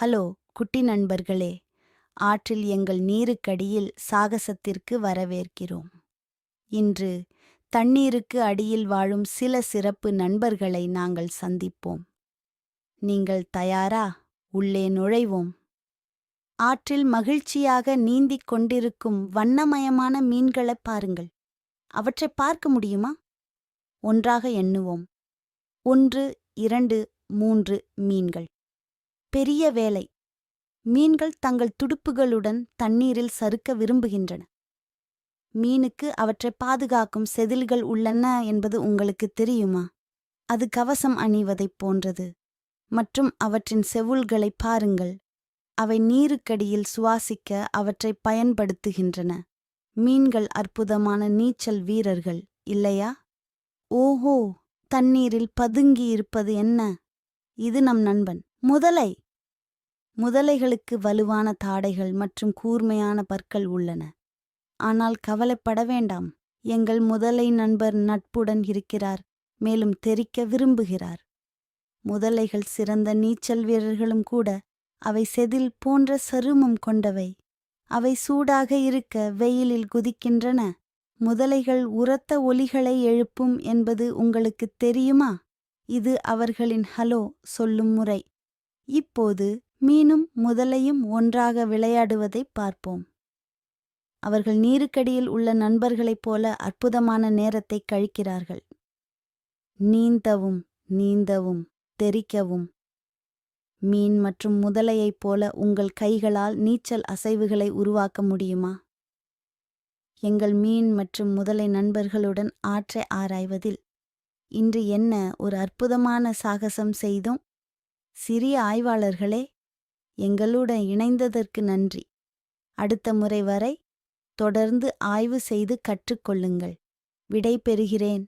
Hello குட்டி நண்பர்களே. ஆற்றில் எங்கள் நீருக்கடியில் சாகசத்திற்கு வரவேற்கிறோம். இன்று தண்ணீருக்கு அடியில் வாழும் சில சிறப்பு நண்பர்களை நாங்கள் சந்திப்போம். நீங்கள் தயாரா? உள்ளே நுழைவோம். ஆற்றில் மகிழ்ச்சியாக நீந்திக் கொண்டிருக்கும் வண்ணமயமான மீன்களைப் பாருங்கள். அவற்றைப் பார்க்க முடியுமா? ஒன்றாக எண்ணுவோம். ஒன்று இரண்டு மூன்று மீன்கள். பெரிய வேலை. மீன்கள் தங்கள் துடுப்புகளுடன் தண்ணீரில் சறுக்க விரும்புகின்றன. மீனுக்கு அவற்றை பாதுகாக்கும் செதில்கள் உள்ளன என்பது உங்களுக்கு தெரியுமா? அது கவசம் அணிவதைப் போன்றது. மற்றும் அவற்றின் செவுள்களை பாருங்கள். அவை நீருக்கடியில் சுவாசிக்க அவற்றை பயன்படுத்துகின்றன. மீன்கள் அற்புதமான நீச்சல் வீரர்கள் இல்லையா? ஓஹோ! தண்ணீரில் பதுங்கி இருப்பது என்ன? இது நம் நண்பன். முதலை. முதலைகளுக்கு வலுவான தாடைகள் மற்றும் கூர்மையான பற்கள் உள்ளன. ஆனால் கவலைப்பட வேண்டாம். எங்கள் முதலை நண்பர் நட்புடன் இருக்கிறார் மேலும் தெரிக்க விரும்புகிறார். முதலைகள் சிறந்த நீச்சல் வீரர்களும் கூட அவை செதில் போன்ற சருமம் கொண்டவை. அவை சூடாக இருக்க வெயிலில் குதிக்கின்றன. முதலைகள் உரத்த ஒலிகளை எழுப்பும் என்பது உங்களுக்குத் தெரியுமா? இது அவர்களின் ஹலோ சொல்லும் முறை. இப்போது மீனும் முதலையும் ஒன்றாக விளையாடுவதைப் பார்ப்போம். அவர்கள் நீருக்கடியில் உள்ள நண்பர்களைப் போல அற்புதமான நேரத்தை கழிக்கிறார்கள். நீந்தவும் நீந்தவும் தெரிக்கவும். மீன் மற்றும் முதலையைப் போல உங்கள் கைகளால் நீச்சல் அசைவுகளை உருவாக்க முடியுமா? எங்கள் மீன் மற்றும் முதலை நண்பர்களுடன் ஆற்றை ஆராய்வதில் இன்று என்ன ஒரு அற்புதமான சாகசம் செய்தோம்? சிறிய ஆய்வாளர்களே எங்களுடன் இணைந்ததற்கு நன்றி. அடுத்த முறை வரை தொடர்ந்து ஆய்வு செய்து கற்றுக்கொள்ளுங்கள். விடை பெறுகிறேன்